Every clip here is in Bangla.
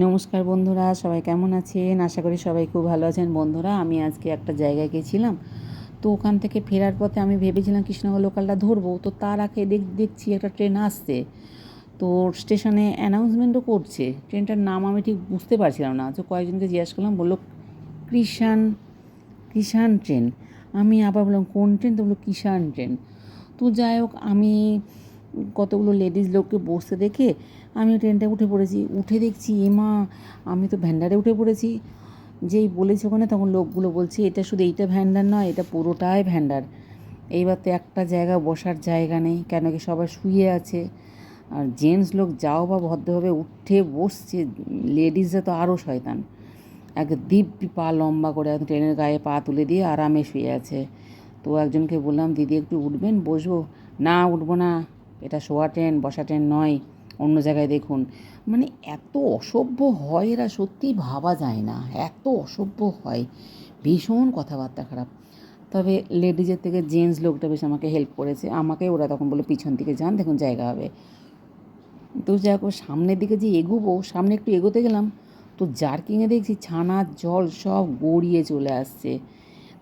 নমস্কার বন্ধুরা, সবাই কেমন আছেন? আশা করি সবাই খুব ভালো আছেন। বন্ধুরা, আমি আজকে একটা জায়গায় গেছিলাম। তো ওখান থেকে ফেরার পথে আমি ভেবেছিলাম কৃষ্ণনগর লোকালটা ধরবো। তো তার আগে দেখ, দেখছি একটা ট্রেন আসছে। তো স্টেশনে অ্যানাউন্সমেন্টও করছে। ট্রেনটার নাম আমি ঠিক বুঝতে পারছিলাম না। তো কয়েকজনকে জিজ্ঞাসা করলাম, বলল, কৃষাণ, কিষাণ ট্রেন? আমি আবার বললাম, কোন ট্রেন? তো বলল, কিষাণ ট্রেন। তো যাই হোক, আমি কতগুলো লেডিস লোককে বসতে দেখে আমি ট্রেনটা উঠে পড়েছি। উঠে দেখছি এমা আমি তো ভ্যান্ডারে উঠে পড়েছি। যেই বলেছে ওখানে, তখন লোকগুলো বলছে, এটা শুধু এইটা ভ্যান্ডার নয়, এটা পুরোটাই ভ্যান্ডার। এইবার তো একটা জায়গা বসার জায়গা নেই, কেন কি সবাই শুয়ে আছে? আর জেন্টস লোক যাও বা ভদ্রভাবে উঠে বসছে, লেডিসরা তো আরও শয়তান। এক দিব্যি পা লম্বা করে ট্রেনের গায়ে পা তুলে দিয়ে আরামে শুয়ে আছে। তো একজনকে বললাম, দিদি একটু উঠবেন, বসবো? না, উঠবো না, এটা শোয়া ট্রেন, বসা ট্রেন নয়। অন্য জায়গায় দেখুন। মানে এত অসভ্য হয় এরা, সত্যি ভাবা যায় না। এত অসভ্য হয়। ভীষণ কথাবার্তা খারাপ। তবে লেডিজের থেকে জেন্টস লোকটা বেশ আমাকে হেল্প করেছে। আমাকে ওরা তখন বলে পিছন দিকে যান, দেখুন জায়গা হবে। তো যাই হোক, সামনের দিকে যে এগোবো, সামনে একটু এগোতে গেলাম, তো জার্কিংয়ে দেখছি ছানার জল সব গড়িয়ে চলে আসছে।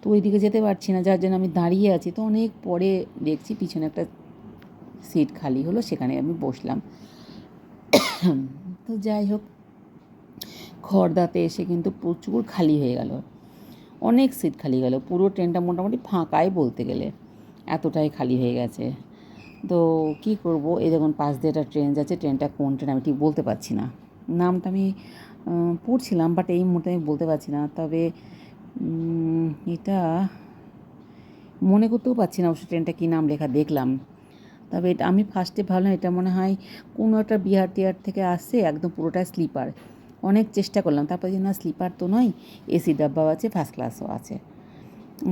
তো ওইদিকে যেতে পারছি না, যার জন্য আমি দাঁড়িয়ে আছি। তো অনেক পরে দেখছি পিছনে একটা সিট খালি হলো, সেখানে আমি বসলাম। তো যাই হোক, খড়দাতে এসে কিন্তু প্রচুর খালি হয়ে গেল। অনেক সিট খালি গেল। পুরো ট্রেনটা মোটামুটি ফাঁকাই বলতে গেলে এতটাই খালি হয়ে গেছে। তো কি করব? এই দেখুন, পাশ দিয়ে একটা ট্রেন যাচ্ছে। ট্রেনটা কোন ট্রেন আমি ঠিক বলতে পারছি না। নামটা আমি পড়ছিলাম বাট এই মুহূর্তে আমি বলতে পারছি না। তবে এটা মনে করতেও পারছি না। অবশ্য ট্রেনটা কী নাম লেখা দেখলাম। তবে এটা আমি ফার্স্টে ভাবলাম এটা মনে হয় কোনো একটা বিহার টিহার থেকে আসছে একদম পুরোটাই স্লিপার। অনেক চেষ্টা করলাম, তারপরে না স্লিপার তো নয় এসি ডাব্বাও আছে ফার্স্ট ক্লাসও আছে।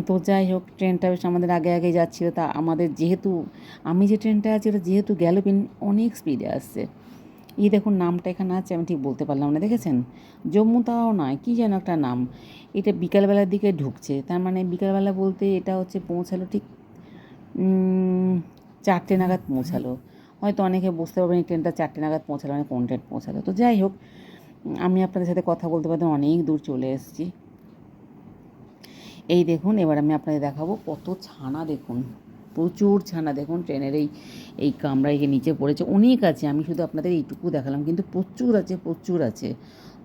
তো যাই হোক, ট্রেনটা বেশ আমাদের আগে আগে যাচ্ছিল, তা আমাদের যেহেতু, আমি যে ট্রেনটা আছি, ওটা যেহেতু গ্যালোপিন অনেক স্পিডে আসছে। এই দেখুন, নামটা এখানে আছে, আমি ঠিক বলতে পারলাম না, দেখেছেন? জম্মু তাও নয়, কী যেন একটা নাম। এটা বিকালবেলার দিকে ঢুকছে, তার মানে বিকালবেলা বলতে এটা হচ্ছে পৌঁছালো ঠিক চারটে নাগাদ পৌঁছালো। হয়তো অনেকে বুঝতে পারবেন এই ট্রেনটা চারটে নাগাদ পৌঁছালো মানে কোন ট্রেন পৌঁছালো। তো যাই হোক, আমি আপনাদের সাথে কথা বলতে বলতে অনেক দূর চলে এসেছি। এই দেখুন, এবার আমি আপনাদের দেখাবো কত ছানা দেখুন, প্রচুর ছানা দেখুন ট্রেনের এই এই কামরায় নিচে পড়েছে। অনেক আছে, আমি শুধু আপনাদের এইটুকু দেখালাম, কিন্তু প্রচুর আছে প্রচুর আছে।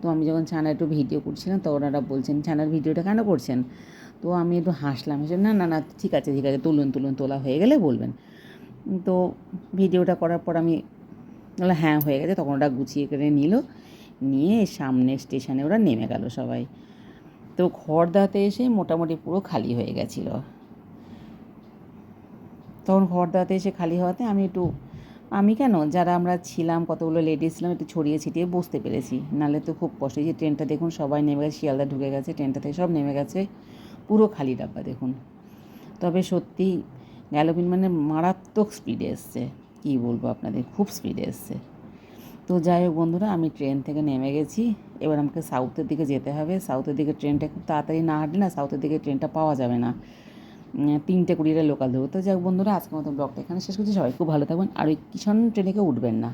তো আমি যখন ছানা একটু ভিডিও করছিলাম তো ওনারা বলছেন, ছানার ভিডিওটা কেন করছেন? তো আমি একটু হাসলাম হেসে না না না, ঠিক আছে ঠিক আছে, তুলুন তুলুন, তোলা হয়ে গেলে বলবেন। তো ভিডিওটা করার পর আমি বললাম হ্যাঁ হয়ে গেছে। তখন ওটা গুছিয়ে করে নিল। নিয়ে সামনে স্টেশনে ওরা নেমে গেল সবাই। তো খড়দাতে এসে মোটামুটি পুরো খালি হয়ে গেছিল। তখন খড়দাতে এসে খালি হওয়াতে আমি একটু, আমি কেন, যারা আমরা ছিলাম, কতগুলো লেডিস ছিলাম, একটু ছড়িয়ে ছিটিয়ে বসতে পেরেছি। নাহলে তো খুব কষ্ট। যে ট্রেনটা দেখুন, সবাই নেমে গেছে, শিয়ালদা ঢুকে গেছে ট্রেনটা থেকে সব নেমে গেছে। পুরো খালি ডাব্বা দেখুন। তবে সত্যি গ্যালোপিন মানে মারাত্মক স্পিডে এসছে। কী বলব আপনাদের? খুব স্পিডে এসছে। তো যাই হোক বন্ধুরা, আমি ট্রেন থেকে নেমে গেছি। এবার আমাকে সাউথের দিকে যেতে হবে। সাউথের দিকে ট্রেনটা খুব তাড়াতাড়ি না হাঁটলে না সাউথের দিকে ট্রেনটা পাওয়া যাবে না। তিনটে কুড়িটা লোকাল ধরবো। তো যাই হোক বন্ধুরা, আজকের মতো ব্লগটা এখানে শেষ করছি। সবাই খুব ভালো থাকবেন। আর ওই কিষণ ট্রেনে উঠবেন না।